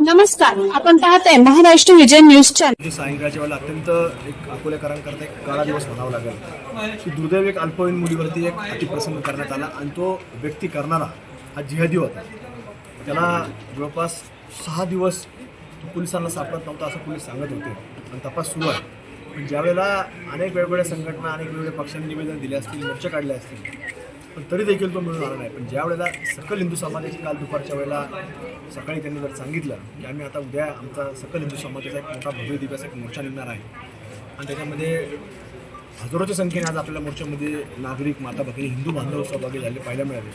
नमस्कार आपण पाहत आहे महाराष्ट्र विजय न्यूज चॅनल सायंकाळच्या वेळेला अत्यंत एक अकोलेकरांकरता एक काळा दिवस म्हणावा लागेल. की दुर्दैव एक अल्पवयीन मुलीवरती एक अतिप्रसंग करण्यात आला आणि तो व्यक्ती करणारा हा जिहादी होता. त्याला जवळपास सहा दिवस पोलिसांना सापडत नव्हता असं पोलीस सांगत होते आणि तपास सुरू आहे. पण ज्यावेळेला अनेक वेगवेगळ्या संघटना अनेक वेगवेगळ्या पक्षांनी निवेदन दिले असतील मोर्चे काढले असतील पण तरी देखील तो मिळून आला नाही. पण ज्या वेळेला सकल हिंदू समाजाची काल दुपारच्या वेळेला सकाळी त्यांनी जर सांगितलं की आम्ही आता उद्या आमचा सकल हिंदू समाजाचा एक मोठा भव्य दिवस एक मोर्चा निघणार आहे. आणि त्याच्यामध्ये हजारोच्या संख्येने आज आपल्या मोर्चामध्ये नागरिक माता भगिनी हिंदू बांधव सहभागी झाले पाहायला मिळाले.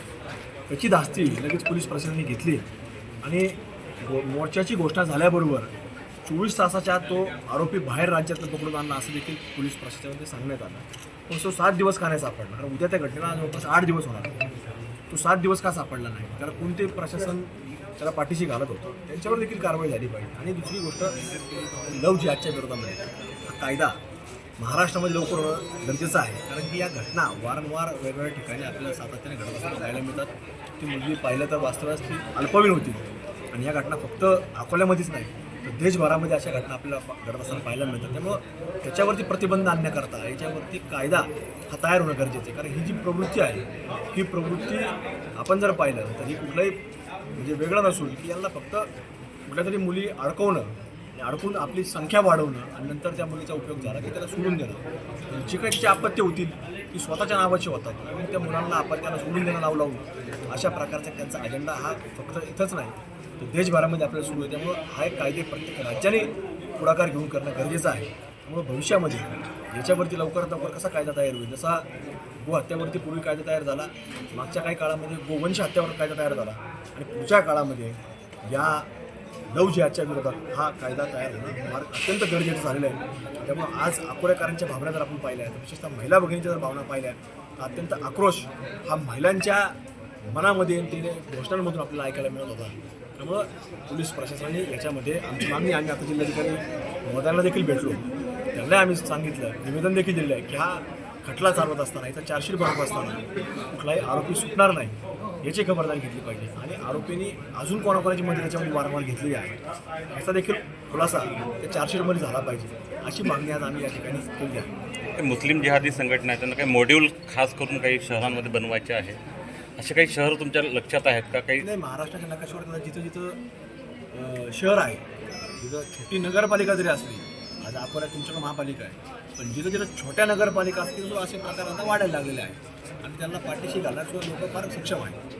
त्याची धास्ती लगेच पोलीस प्रशासनाने घेतली. आणि गो- मोर्चाची घोषणा झाल्याबरोबर चोवीस तासाच्या आत तो आरोपी बाहेर राज्यातनं पकडून आणला असं देखील पोलीस प्रशासनामध्ये सांगण्यात आलं. पण तो सात दिवस का नाही सापडला कारण उद्या त्या घटनेला जवळपास आठ दिवस होणार तो सात दिवस का सापडला नाही? त्याला कोणते प्रशासन त्याला पाठीशी घालत होतं? त्यांच्यावर देखील कारवाई झाली पाहिजे. आणि दुसरी गोष्ट लव जिहादच्या विरोधामध्ये हा कायदा महाराष्ट्रामध्ये लवकर होणं गरजेचं आहे. कारण की या घटना वारंवार वेगवेगळ्या ठिकाणी आपल्याला सातत्याने घडत असताना पाहायला मिळतात. ती मुलगी पाहिलं तर वास्तवास ती अल्पवीन होती. आणि या घटना फक्त अकोल्यामध्येच नाही तर देशभरामध्ये अशा घटना आपल्याला घडत असताना पाहायला मिळतात. त्यामुळं त्याच्यावरती प्रतिबंध आणण्याकरता याच्यावरती कायदा हा तयार होणं गरजेचं आहे. कारण ही जी प्रवृत्ती आहे ही प्रवृत्ती आपण जर पाहिलं तर ही कुठलाही म्हणजे वेगळं नसून की यांना फक्त कुठल्या तरी मुली अडकवणं आणि अडकून आपली संख्या वाढवणं आणि नंतर त्या मुलीचा उपयोग झाला की त्याला सोडून देणं. जी काही तिची आपत्ती होतील ती स्वतःच्या नावाची होतात. आणि त्या मुलांना आपत्त्याला सोडून देणं नाव लावून अशा प्रकारचा त्यांचा अजेंडा हा फक्त इथंच नाही तर देशभरामध्ये आपल्याला सुरू आहे. त्यामुळं हा एक कायदे प्रत्येक राज्याने पुढाकार घेऊन करणं गरजेचं आहे. त्यामुळं भविष्यामध्ये याच्यावरती लवकरात लवकर कसा कायदा तयार होईल? जसा गो हत्यावरती पूर्वी कायदा तयार झाला मागच्या काही काळामध्ये गोवंश हत्यावर कायदा तयार झाला आणि पुढच्या काळामध्ये या लव जिहादच्या विरोधात हा कायदा तयार होणं फार अत्यंत गरजेचं झालेलं आहे. त्यामुळे आज अकोल्याकरांच्या भावना जर आपण पाहिल्या तर विशेषतः महिला भगिनीच्या जर भावना पाहिल्या तर अत्यंत आक्रोश हा महिलांच्या मनामध्ये तिने घोषणांमधून आपल्याला ऐकायला मिळत होता. त्यामुळं पोलीस प्रशासनाने याच्यामध्ये आमची मागणी आम्ही आता जिल्हाधिकारी महोदयांना देखील भेटलो. त्यांना आम्ही सांगितलं निवेदन देखील दिलं आहे की हा खटला चालवत असताना इथं चार्जशीट बनवत असताना कुठलाही आरोपी सुटणार नाही याची खबरदारी घेतली पाहिजे. आणि आरोपींनी अजून कोणाकोणाची मदत त्याच्यामध्ये वारंवार घेतलेली आहे याचा देखील खुलासा त्या चार्जशीटमध्ये झाला पाहिजे अशी मागणी आज आम्ही या ठिकाणी केली आहे. ते मुस्लिम जिहादी संघटना आहे त्यांना काही मॉड्यूल खास करून काही शहरांमध्ये बनवायचे आहे? असे काही शहर तुमच्या लक्षात आहेत का? काही नाही महाराष्ट्राच्या नकाशावर जिथं जिथं शहर आहे जिथं छोटी नगरपालिका जरी असली आज अकोल्यात तुमच्याकडे महापालिका आहे पण जिथं जिथं छोट्या नगरपालिका असतील तो असे प्रकार आता वाढायला लागलेले आहेत. आणि त्यांना पाठीशी घालण्यास लोक फार सक्षम आहेत.